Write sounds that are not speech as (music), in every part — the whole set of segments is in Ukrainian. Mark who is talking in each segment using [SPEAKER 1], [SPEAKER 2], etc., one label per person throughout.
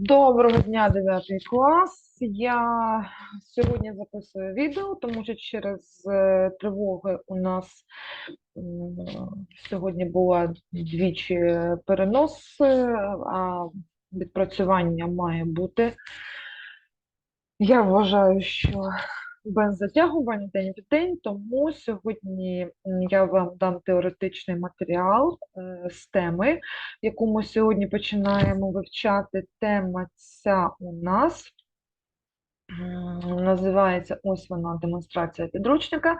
[SPEAKER 1] Доброго дня, 9 клас. Я сьогодні записую відео, тому що через е, тривоги у нас сьогодні була двічі перенос, а відпрацювання має бути. Я вважаю, що без затягування день в день, тому сьогодні я вам дам теоретичний матеріал е, з теми, яку ми сьогодні починаємо вивчати. Тема ця у нас називається ось вона демонстрація підручника.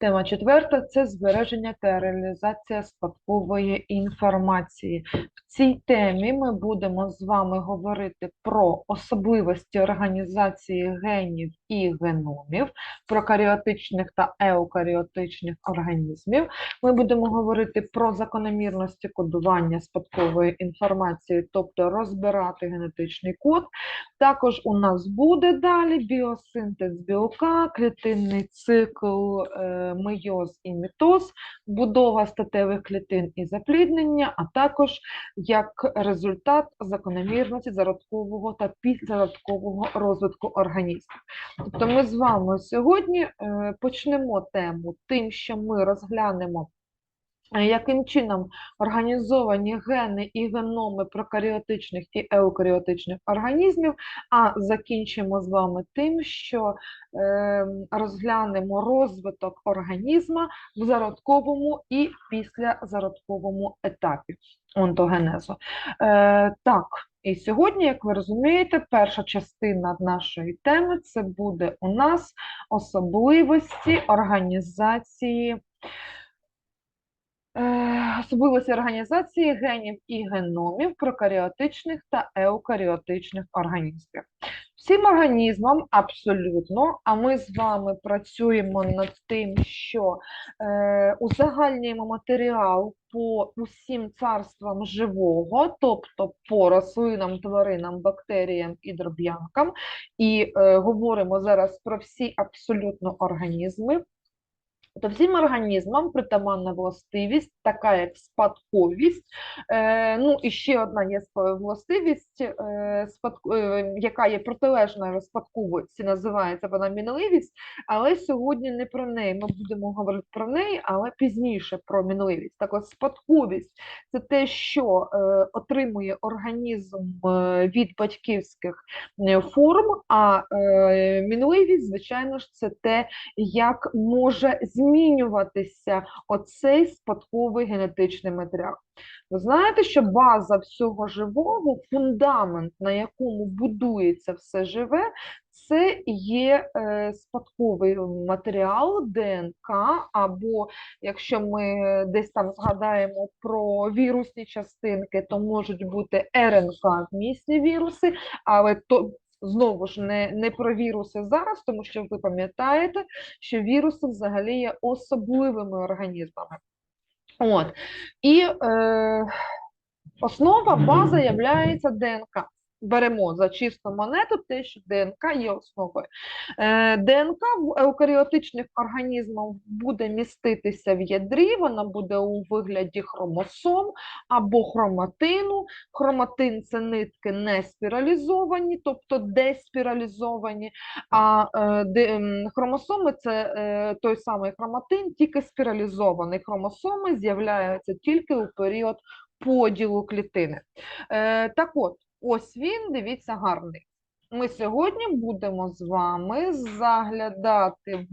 [SPEAKER 1] Тема четверта це збереження та реалізація спадкової інформації. В цій темі ми будемо з вами говорити про особливості організації генів і геномів, прокаріотичних та еукаріотичних організмів. Ми будемо говорити про закономірності кодування спадкової інформації, тобто розбирати генетичний код. Також у нас буде далі біосинтез білка, клітинний цикл, е, мейоз і мітоз, будова статевих клітин і запліднення, а також як результат закономірності зародкового та підзародкового розвитку організму. Тобто ми з вами сьогодні е, почнемо тему тим, що ми розглянемо, яким чином організовані гени і геноми прокаріотичних і еукаріотичних організмів, а закінчимо з вами тим, що е, розглянемо розвиток організма в зародковому і післязародковому етапі онтогенезу. Е, так, і сьогодні, як ви розумієте, перша частина нашої теми це буде у нас особливості організації. Е, Особливості організації генів і геномів прокаріотичних та еукаріотичних організмів. Всім організмам абсолютно, а ми з вами працюємо над тим, що е, узагальнюємо матеріал по усім царствам живого, тобто по рослинам, тваринам, бактеріям і дроб'янкам, і е, говоримо зараз про всі абсолютно організми. То всім організмам притаманна властивість, така як спадковість. Е, ну і ще одна є властивість, е, спадк- е, яка є протилежною спадковості, називається вона мінливість, але сьогодні не про неї. Ми будемо говорити про неї, але пізніше про мінливість. Так от спадковість це те, що е, отримує організм е, від батьківських е, форм, а е, мінливість, звичайно ж, це те, як може змінюватися оцей спадковий генетичний матеріал. Ви знаєте, що база всього живого, фундамент, на якому будується все живе, це є е, спадковий матеріал ДНК, або якщо ми десь там згадаємо про вірусні частинки, то можуть бути РНК вмісні віруси, але то Знову ж не, не про віруси зараз, тому що ви пам'ятаєте, що віруси взагалі є особливими організмами. От. І е, основа, база являється ДНК. Беремо за чисту монету те, що ДНК є основою. Е, ДНК в еукаріотичних організмах буде міститися в ядрі, вона буде у вигляді хромосом або хроматину. Хроматин це нитки не спіралізовані, тобто деспіралізовані, а е, хромосоми це е, той самий хроматин, тільки спіралізований. Хромосоми з'являються тільки у період поділу клітини. Так от, ось він, дивіться, гарний. Ми сьогодні будемо з вами заглядати в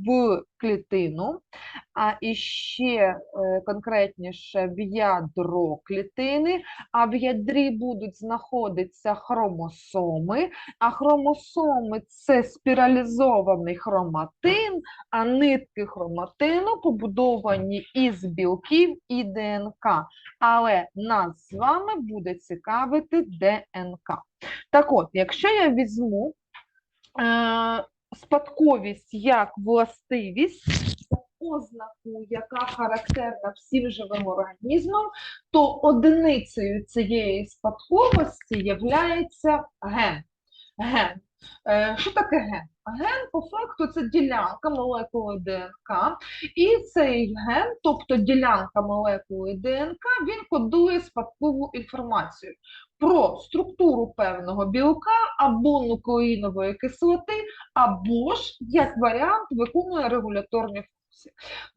[SPEAKER 1] клітину, а іще е, конкретніше в ядро клітини, а в ядрі будуть знаходитися хромосоми, а хромосоми це спіралізований хроматин, а нитки хроматину побудовані із білків і ДНК. Але нас з вами буде цікавити ДНК. Так от, якщо я візьму е, спадковість як властивість, ознаку, яка характерна всім живим організмам, то одиницею цієї спадковості є ген. Ген. Е, Що таке ген? Ген, по факту, це ділянка молекули ДНК, і цей ген, тобто ділянка молекули ДНК, він кодує спадкову інформацію про структуру певного білка або нуклеїнової кислоти, або ж, як варіант, виконує регуляторні функції.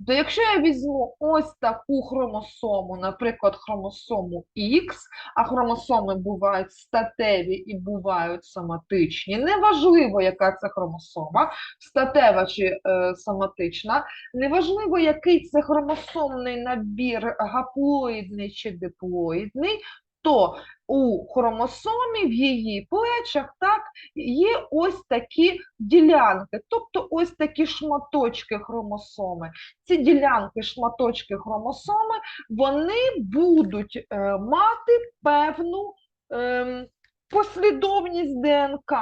[SPEAKER 1] То якщо я візьму ось таку хромосому, наприклад, хромосому X, а хромосоми бувають статеві і бувають соматичні. Неважливо, яка це хромосома, статева чи е, соматична, неважливо, який це хромосомний набір, гаплоїдний чи диплоїдний, то у хромосомі в її плечах так, є ось такі ділянки, тобто ось такі шматочки хромосоми. Ці ділянки, шматочки хромосоми, вони будуть е, мати певну ем, послідовність ДНК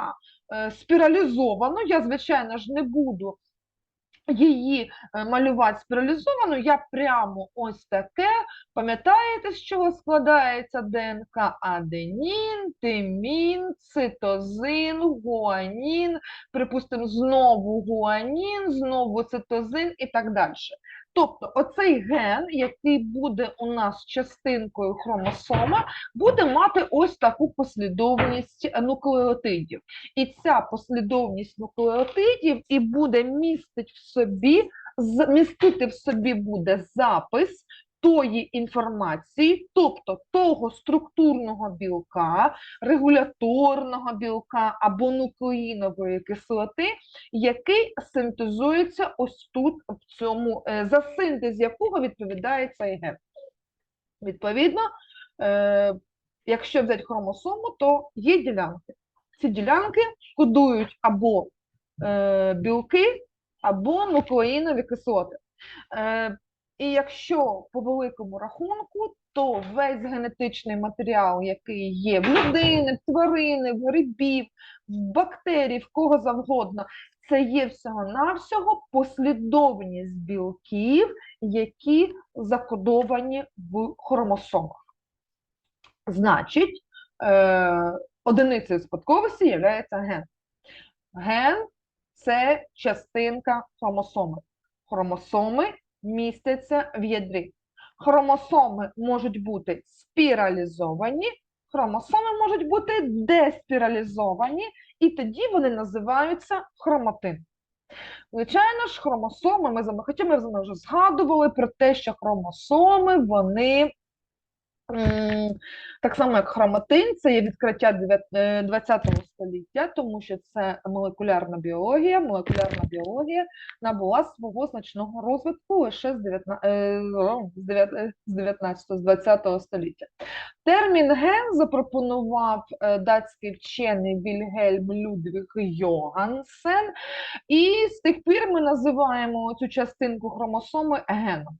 [SPEAKER 1] е, спіралізовану. Я, звичайно ж, не буду її е, малювати спіралізовану, я прямо ось таке. Пам'ятаєте, з чого складається ДНК? Аденін, тимін, цитозин, гуанін, припустимо, знову гуанін, знову цитозин і так далі. Тобто оцей ген, який буде у нас частинкою хромосома, буде мати ось таку послідовність нуклеотидів. І ця послідовність нуклеотидів і буде містить в собі, містити в собі буде запис тої інформації, тобто того структурного білка, регуляторного білка або нуклеїнової кислоти, який синтезується ось тут, в цьому, е, за синтез якого відповідає цей ген. Відповідно, е, якщо взяти хромосому, то є ділянки. Ці ділянки кодують або е, білки, або нуклеїнові кислоти. І якщо по великому рахунку, то весь генетичний матеріал, який є в людини, в тварини, в грибів, в бактерій, в кого завгодно, це є всього-навсього послідовність білків, які закодовані в хромосомах. Значить, е, одиницею спадковості є ген. Ген це частинка хромосоми. Хромосоми містяться в ядрі. Хромосоми можуть бути спіралізовані, хромосоми можуть бути деспіралізовані, і тоді вони називаються хроматин. Звичайно ж, хромосоми, ми ми вже згадували про те, що хромосоми, вони так само, як хроматин, це є відкриття дев'ят- е, 20 століття, тому що це молекулярна біологія. Молекулярна біологія набула свого значного розвитку лише з 19, е, з 9 е, з 19 з 20 століття. Термін ген запропонував датський вчений Вільгельм Людвіг Йогансен, і з тих пір ми називаємо цю частинку хромосоми геном.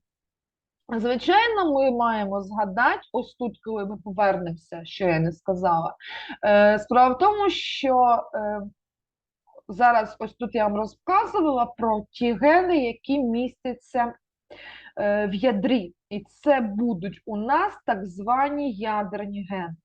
[SPEAKER 1] Звичайно, ми маємо згадати, ось тут, коли ми повернемося, що я не сказала. Е, справа в тому, що е, зараз ось тут я вам розказувала про ті гени, які містяться е, в ядрі. І це будуть у нас так звані ядерні гени.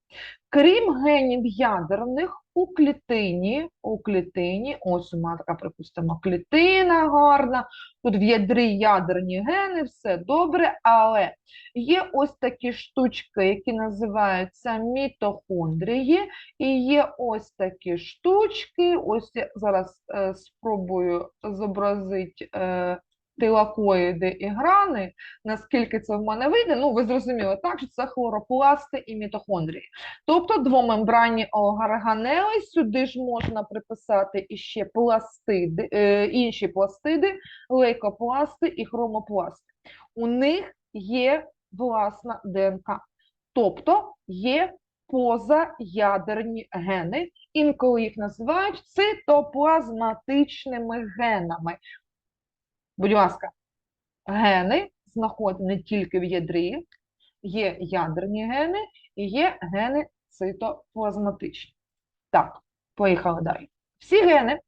[SPEAKER 1] Крім генів ядерних, у клітині, у клітині, ось у мене така, припустимо, клітина гарна, тут в ядрі ядерні гени, все добре, але є ось такі штучки, які називаються мітохондрії, і є ось такі штучки, ось я зараз е, спробую зобразити е, тилакоїди і грани, наскільки це в мене вийде, ну ви зрозуміли, так, що це хлоропласти і мітохондрії. Тобто двомембранні органели, сюди ж можна приписати іще пластиди, е, інші пластиди, лейкопласти і хромопласти. У них є власна ДНК, тобто є позаядерні гени, інколи їх називають цитоплазматичними генами. Будь ласка, гени знаходяться не тільки в ядрі, є ядерні гени і є гени цитоплазматичні. Так, поїхали далі. Всі гени,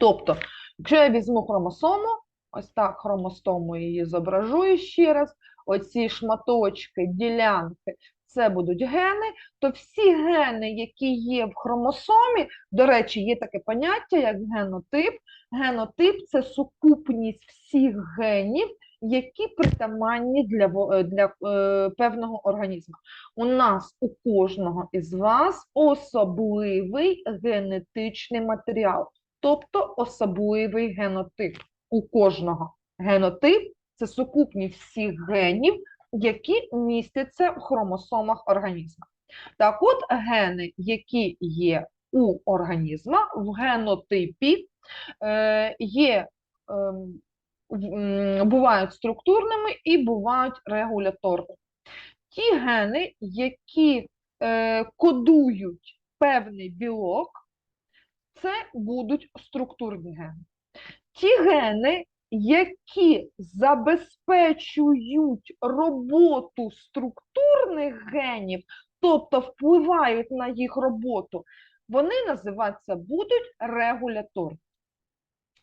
[SPEAKER 1] тобто, якщо я візьму хромосому, ось так хромостому її зображую ще раз, оці шматочки, ділянки, це будуть гени, то всі гени, які є в хромосомі, до речі, є таке поняття, як генотип. Генотип це сукупність всіх генів, які притаманні для, е, для е, певного організму. У нас у кожного із вас особливий генетичний матеріал, тобто особливий генотип у кожного. Генотип це сукупність всіх генів, які містяться в хромосомах організму. Так от гени, які є у організма в генотипі, е, є, ем, бувають структурними і бувають регуляторними. Ті гени, які е, кодують певний білок, це будуть структурні гени. Ті гени, які забезпечують роботу структурних генів, тобто впливають на їх роботу, вони називатися будуть регуляторні.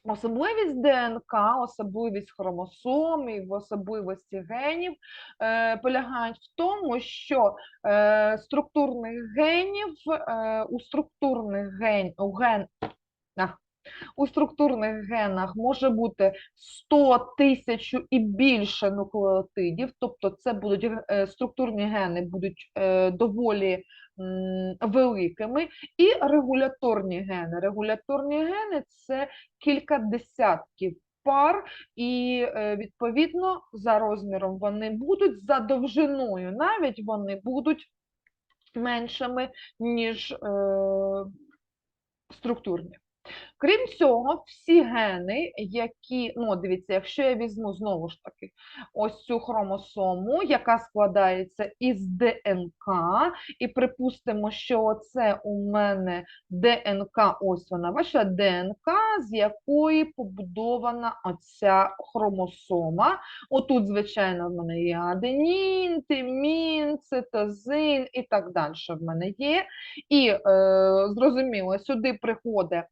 [SPEAKER 1] Особливість ДНК, особливість хромосом і в особливості генів е, полягають в тому, що е, структурних генів е, у структурних ген, у ген, а, у структурних генах може бути 100 тисяч і більше нуклеотидів, тобто це будуть е, структурні гени будуть е, доволі великими, і регуляторні гени. Регуляторні гени це кілька десятків пар, і е, відповідно за розміром вони будуть, за довжиною навіть вони будуть меншими, ніж структурні. Крім цього, всі гени, які, ну, дивіться, якщо я візьму знову ж таки ось цю хромосому, яка складається із ДНК, і припустимо, що це у мене ДНК, ось вона, ваша ДНК, з якої побудована оця хромосома. Отут, звичайно, в мене є аденін, тимін, цитозин і так далі в мене є. І е, зрозуміло, сюди приходить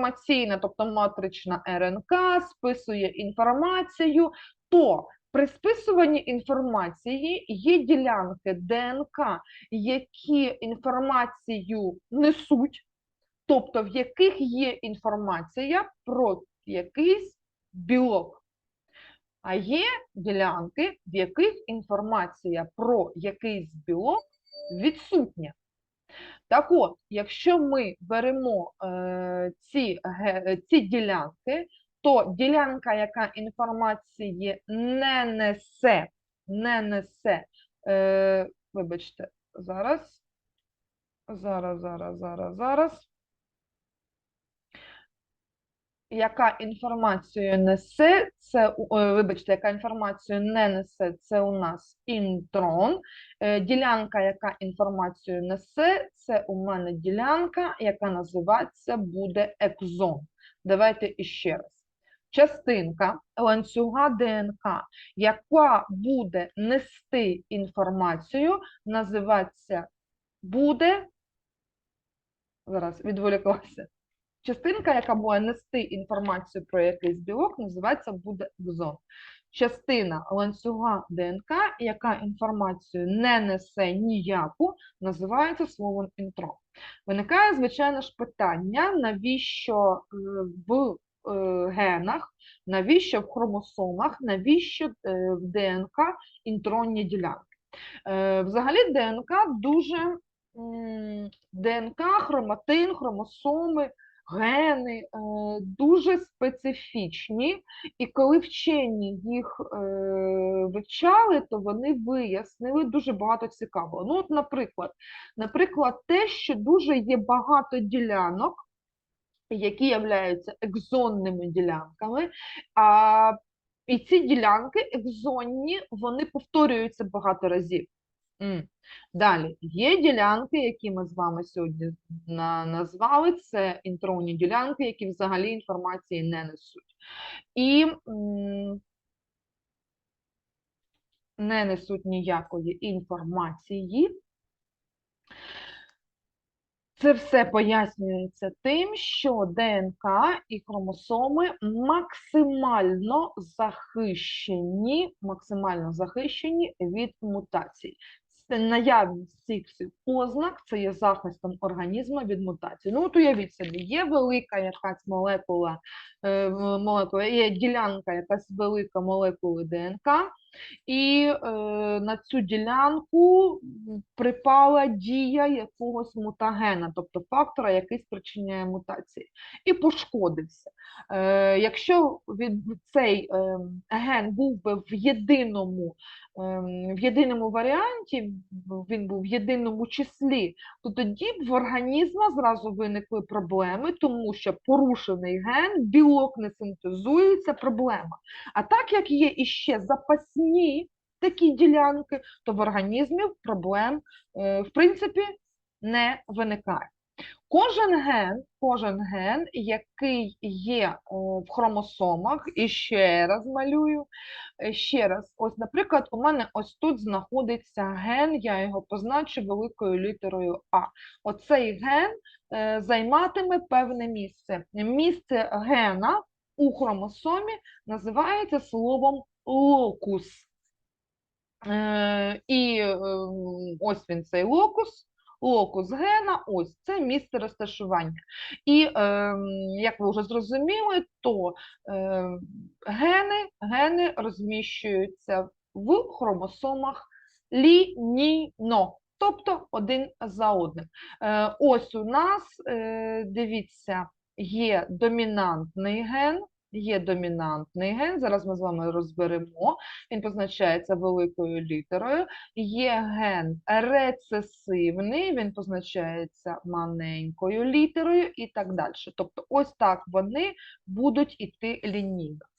[SPEAKER 1] інформаційна, тобто матрична РНК, списує інформацію, то при списуванні інформації є ділянки ДНК, які інформацію несуть, тобто в яких є інформація про якийсь білок. А є ділянки, в яких інформація про якийсь білок відсутня. Так от, якщо ми беремо е, ці, е, ці ділянки, то ділянка, яка інформації не несе, не несе, е, вибачте, зараз, зараз, зараз, зараз, зараз. Яка інформацію несе, це, е, вибачте, яка інформацію не несе, це у нас інтрон. Е, Ділянка, яка інформацію несе, це у мене ділянка, яка називається буде екзон. Давайте іще раз. Частинка ланцюга ДНК, яка буде нести інформацію, називається буде. Зараз відволіклася. Частинка, яка буде нести інформацію про якийсь білок, називається буде екзон. Частина ланцюга ДНК, яка інформацію не несе ніяку, називається словом інтрон. Виникає, звичайно ж, питання, навіщо е, в е, генах, навіщо в хромосомах, навіщо е, в ДНК інтронні ділянки. Взагалі ДНК дуже ДНК, хроматин, хромосоми, гени е, дуже специфічні, і коли вчені їх е, вивчали, то вони вияснили дуже багато цікавого. Ну, от, наприклад, наприклад, те, що дуже є багато ділянок, які являються екзонними ділянками, а, і ці ділянки екзонні, вони повторюються багато разів. Далі, є ділянки, які ми з вами сьогодні назвали, це інтронні ділянки, які взагалі інформації не несуть. І не несуть ніякої інформації. Це все пояснюється тим, що ДНК і хромосоми максимально захищені, максимально захищені від мутацій. Наявність цих всіх ознак це є захистом організму від мутацій. Ну, от уявіть собі, є велика якась молекула, е, молекула, є ділянка якась велика молекули ДНК, і е, на цю ділянку припала дія якогось мутагена, тобто фактора, який спричиняє мутації, і пошкодився. Е, якщо від, цей е, ген був би в єдиному, в єдиному варіанті, він був в єдиному числі, то тоді б в організму зразу виникли проблеми, тому що порушений ген, білок не синтезується, проблема. А так як є іще запасні такі ділянки, то в організмі проблем, е, в принципі, не виникає. Кожен ген, кожен ген, який є в хромосомах, і ще раз малюю, е, ще раз, ось, наприклад, у мене ось тут знаходиться ген, я його позначу великою літерою А. Оцей ген е, займатиме певне місце. Місце гена у хромосомі називається словом локус. Е, і е, ось він цей локус. Локус гена, ось це місце розташування. І е, як ви вже зрозуміли, то е, гени, гени розміщуються в хромосомах лінійно, тобто один за одним. Е, ось у нас, е, дивіться, є домінантний ген, є домінантний ген, зараз ми з вами розберемо, він позначається великою літерою. Є ген рецесивний, він позначається маленькою літерою і так далі. Тобто ось так вони будуть іти лінійно.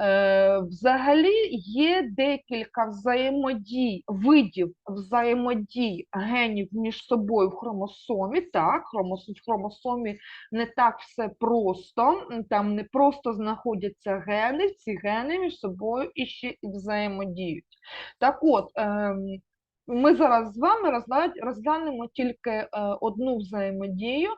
[SPEAKER 1] Е, взагалі є декілька взаємодій, видів взаємодій генів між собою в хромосомі. Так, в хромосомі не так все просто, там не просто знаходяться гени, ці гени між собою іще і взаємодіють. Так от, ем, ми зараз з вами розгля- розглянемо тільки е, одну взаємодію.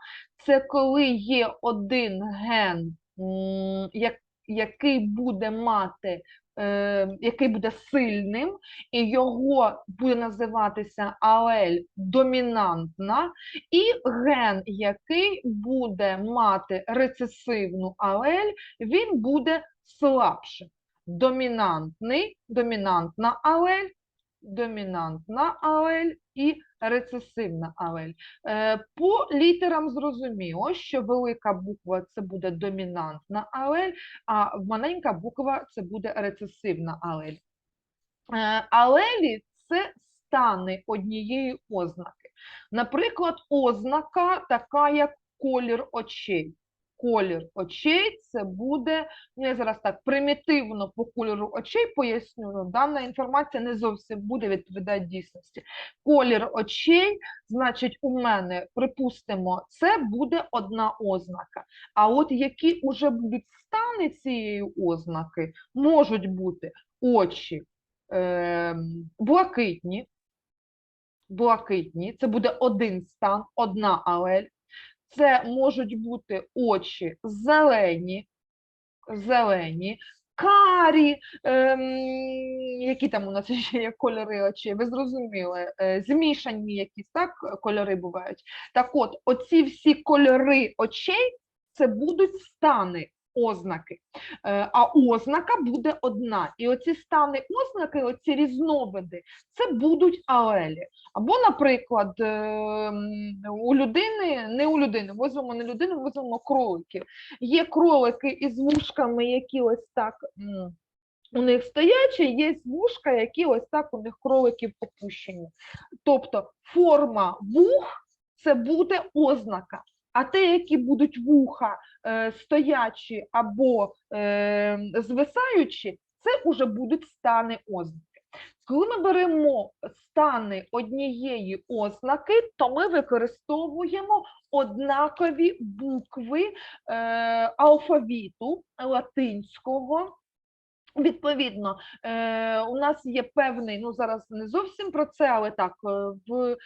[SPEAKER 1] Це коли є один ген, м, як, який буде мати, е, який буде сильним, і його буде називатися алель домінантна, і ген, який буде мати рецесивну алель, він буде слабшим. Домінантний, домінантна алель, домінантна алель і рецесивна алель. Е, По літерам зрозуміло, що велика буква це буде домінантна алель, а маленька буква це буде рецесивна алель. Е, Алелі це стани однієї ознаки. Наприклад, ознака така, як колір очей. Колір очей це буде, ну я зараз так примітивно по кольору очей поясню, дана інформація не зовсім буде відповідати дійсності. Колір очей, значить, у мене, припустимо, це буде одна ознака. А от які вже будуть стани цієї ознаки, можуть бути очі ем, блакитні, блакитні, це буде один стан, одна алель. Це можуть бути очі зелені, зелені, карі, ем, які там у нас (laughs) ще є кольори очей, ви зрозуміли, е, змішані якісь так кольори бувають. Так от, оці всі кольори очей це будуть стани ознаки. Е, А ознака буде одна. І оці стани ознаки, оці різновиди, це будуть алелі. Або, наприклад, е, у людини, не у людини, візьмемо не людину, візьмемо кроликів. Є кролики із вушками, які ось так. У них стоячі, є вушка, які ось так у них кроликів опущені. Тобто форма вух це буде ознака. А те, які будуть вуха е, стоячі або е, звисаючі, це вже будуть стани ознаки. Коли ми беремо стани однієї ознаки, то ми використовуємо однакові букви е, алфавіту латинського. Відповідно, у нас є певний, ну зараз не зовсім про це, але так, в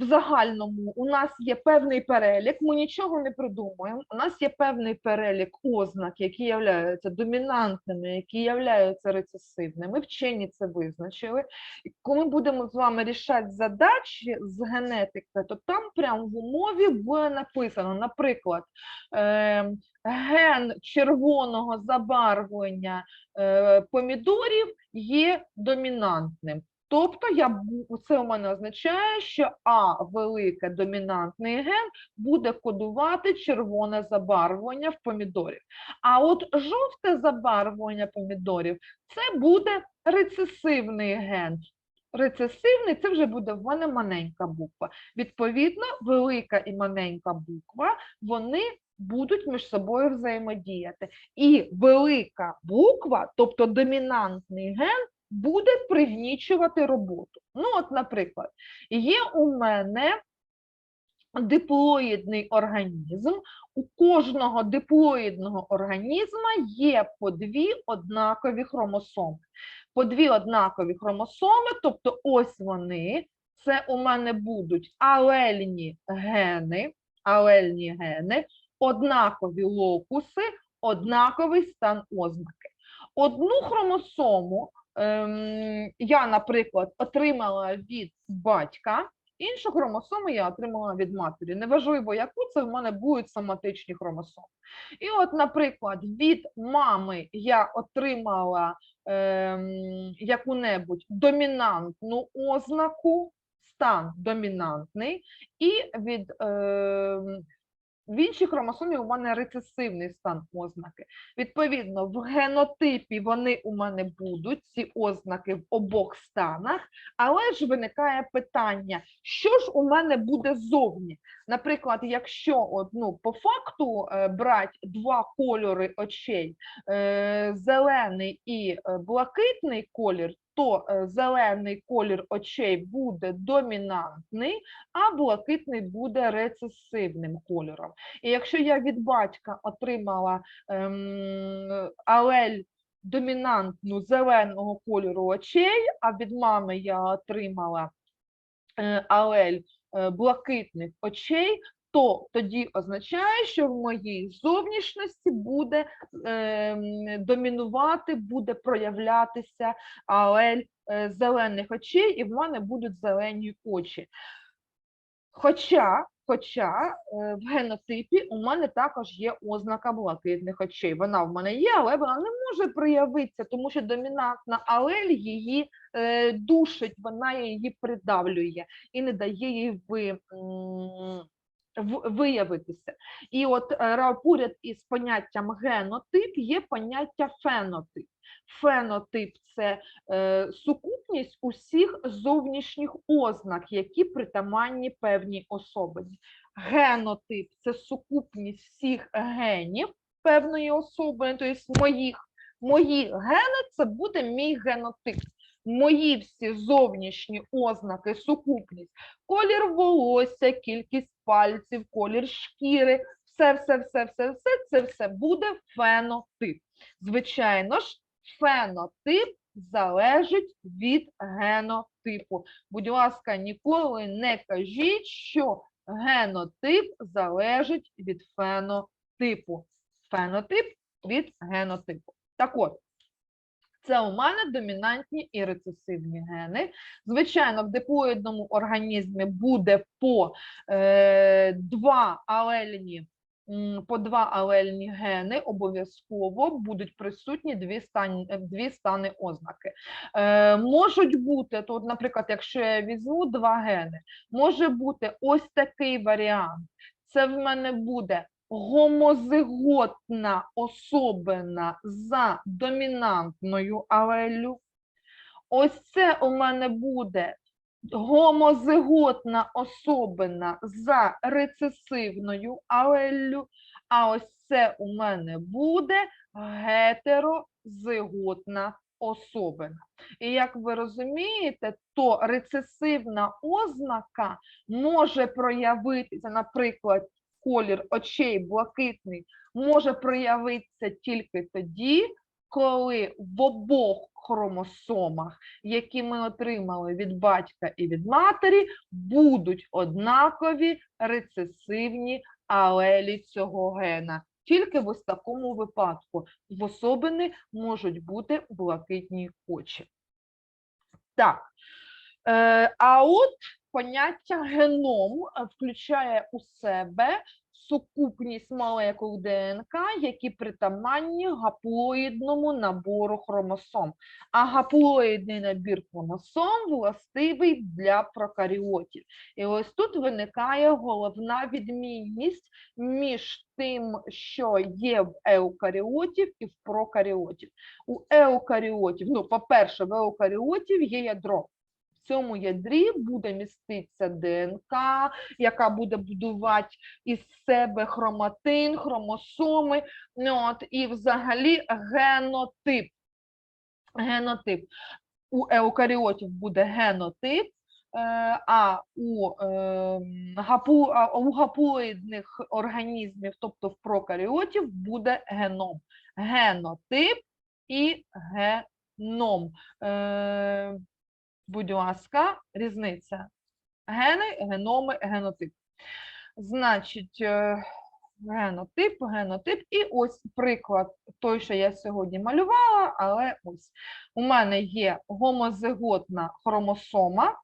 [SPEAKER 1] в загальному у нас є певний перелік, ми нічого не придумуємо. У нас є певний перелік ознак, які являються домінантними, які являються рецесивними. Вчені це визначили. І коли будемо з вами рішати задачі з генетики, то там прямо в умові буде написано, наприклад, е, ген червоного забарвлення е, помідорів є домінантним. Тобто я, це у мене означає, що А велике домінантний ген буде кодувати червоне забарвлення в помідорів. А от жовте забарвлення помідорів це буде рецесивний ген. Рецесивний це вже буде в мене маленька буква. Відповідно, велика і маленька буква вони будуть між собою взаємодіяти. І велика буква, тобто домінантний ген, буде пригнічувати роботу. Ну, от, наприклад, є у мене диплоїдний організм. У кожного диплоїдного організма є по дві однакові хромосоми. По дві однакові хромосоми, тобто ось вони, це у мене будуть алельні гени, алельні гени, однакові локуси, однаковий стан ознаки. Одну хромосому ем, я, наприклад, отримала від батька, іншу хромосому я отримала від матері. Неважливо, яку це в мене будуть соматичні хромосоми. І от, наприклад, від мами я отримала ем, яку-небудь домінантну ознаку, стан домінантний, і від ем, в іншій хромосомі у мене рецесивний стан ознаки. Відповідно, в генотипі вони у мене будуть, ці ознаки в обох станах, але ж виникає питання, що ж у мене буде зовні? Наприклад, якщо от, ну, по факту е, брати два кольори очей, е, зелений і е, блакитний колір, то е, зелений колір очей буде домінантний, а блакитний буде рецесивним кольором. І якщо я від батька отримала ем, алель домінантну зеленого кольору очей, а від мами я отримала е, алель е, блакитних очей, то тоді означає, що в моїй зовнішності буде ем, домінувати, буде проявлятися алель е, зелених очей, і в мене будуть зелені очі. Хоча, хоча е, в генотипі у мене також є ознака блакитних очей. Вона в мене є, але вона не може проявитися, тому що домінантна алель її е, душить, вона її придавлює і не дає їй ви, виявитися. І от е, поряд із поняттям генотип є поняття фенотип. Фенотип це е, сукупність усіх зовнішніх ознак, які притаманні певній особині. Генотип це сукупність всіх генів певної особи, тобто моїх. Мої гени це буде мій генотип. Мої всі зовнішні ознаки, сукупність, колір волосся, кількість пальців, колір шкіри, все, все, все, все, все, це все буде фенотип. Звичайно ж, фенотип залежить від генотипу. Будь ласка, ніколи не кажіть, що генотип залежить від фенотипу. Фенотип від генотипу. Так от, це у мене домінантні і рецесивні гени. Звичайно, в диплоїдному організмі буде по е, два алельні по два алельні гени обов'язково будуть присутні дві, стан, дві стани ознаки. Е, можуть бути, тут, наприклад, якщо я візьму два гени, може бути ось такий варіант. Це в мене буде гомозиготна особина за домінантною алелю. Ось це у мене буде гомозиготна особина за рецесивною алеллю, а ось це у мене буде гетерозиготна особина. І як ви розумієте, то рецесивна ознака може проявитися, наприклад, колір очей блакитний може проявитися тільки тоді, коли в обох хромосомах, які ми отримали від батька і від матері, будуть однакові рецесивні алелі цього гена. Тільки в ось такому випадку в особини можуть бути блакитні очі. Так. Е, а от поняття геном е, включає у себе сукупність молекул ДНК, які притаманні гаплоїдному набору хромосом. А гаплоїдний набір хромосом властивий для прокаріотів. І ось тут виникає головна відмінність між тим, що є в еукаріотів і в прокаріотів. У еукаріотів, ну, по-перше, в еукаріотів є ядро. Цьому ядрі буде міститися ДНК, яка буде будувати із себе хроматин, хромосоми, ну, от, і взагалі генотип. Генотип. У еукаріотів буде генотип, е, а у, е, гапу, у гаплоїдних організмів, тобто в прокаріотів, буде геном. Генотип і геном. Будь ласка, різниця. Гени, геноми, генотип. Значить, е, генотип, генотип. І ось приклад той, що я сьогодні малювала, але ось у мене є гомозиготна хромосома,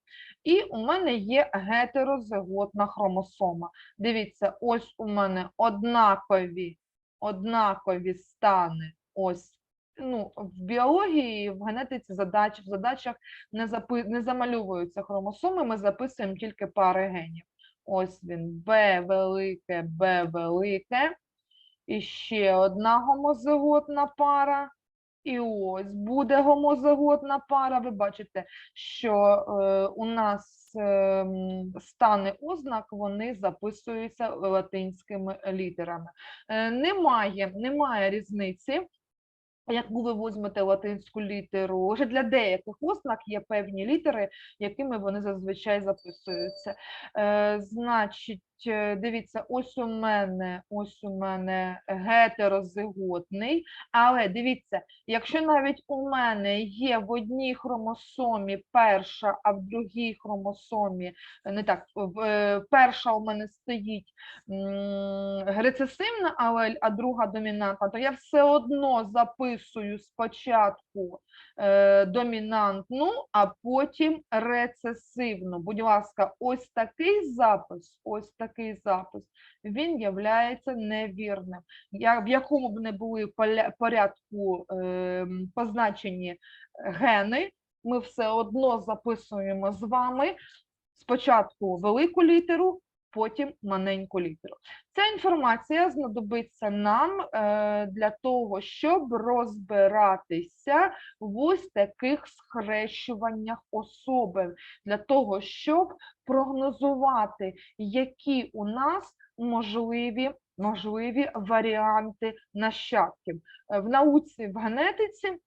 [SPEAKER 1] і у мене є гетерозиготна хромосома. Дивіться, ось у мене однакові, однакові стани. Ось ну, в біології, в генетиці задач, в задачах не, запи, не замальовуються хромосоми, ми записуємо тільки пари генів. Ось він, Б велике, Б велике. І ще одна гомозиготна пара. І ось буде гомозиготна пара. Ви бачите, що е, у нас е, стани ознак, вони записуються латинськими літерами. Е, немає, немає різниці. Яку ви візьмете латинську літеру, вже для деяких ознак є певні літери, якими вони зазвичай записуються. Е, значить, дивіться, ось у мене, ось у мене гетерозиготний, але дивіться, якщо навіть у мене є в одній хромосомі перша, а в другій хромосомі, е, не так, е, перша у мене стоїть рецесивна алель, а друга домінантна, то я все одно записую спочатку е, домінантну, а потім рецесивну. Будь ласка, ось такий запис, ось такий запис, він являється невірним. В якому б не були порядку е, позначені гени, ми все одно записуємо з вами спочатку велику літеру, потім маленьку літеру. Ця інформація знадобиться нам е, для того, щоб розбиратися в ось таких схрещуваннях особин, для того, щоб прогнозувати, які у нас можливі, можливі варіанти нащадків. Е, В науці, в генетиці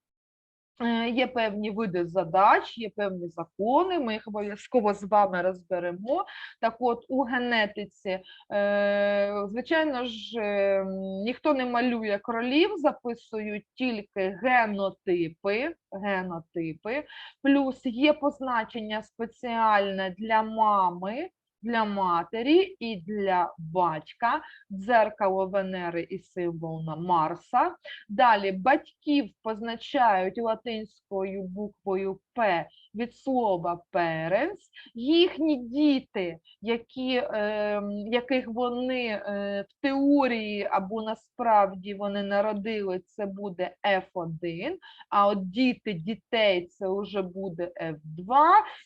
[SPEAKER 1] Є певні види задач, є певні закони, ми їх обов'язково з вами розберемо. Так от, у генетиці, е, звичайно ж, е, ніхто не малює кролів, записують тільки генотипи, генотипи, плюс є позначення спеціальне для мами, для матері і для батька, дзеркало Венери і символ на Марса. Далі батьків позначають латинською буквою П від слова parents. Їхні діти, які, е, яких вони е, в теорії або насправді вони народили, це буде F1, а от діти дітей це вже буде F2.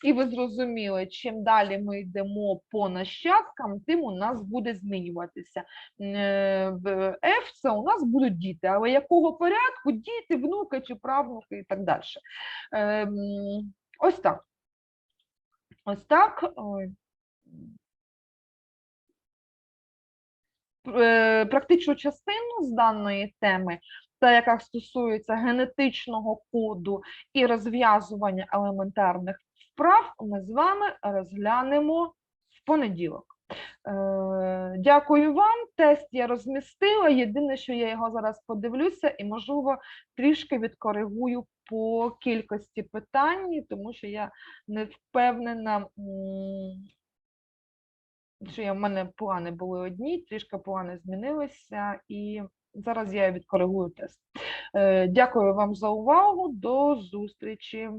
[SPEAKER 1] І ви зрозуміли, чим далі ми йдемо по нащадкам, тим у нас буде змінюватися. Е, в F це у нас будуть діти, але якого порядку діти, внуки чи правнуки і так далі. Ось так. Ось так. Е, Практичну частину з даної теми, та яка стосується генетичного коду і розв'язування елементарних вправ, ми з вами розглянемо в понеділок. Е, Дякую вам. Тест я розмістила. Єдине, що я його зараз подивлюся і, можливо, трішки відкоригую по кількості питань, тому що я не впевнена, що я, в мене плани були одні, трішки плани змінилися, і зараз я відкоригую тест. Е, Дякую вам за увагу. До зустрічі.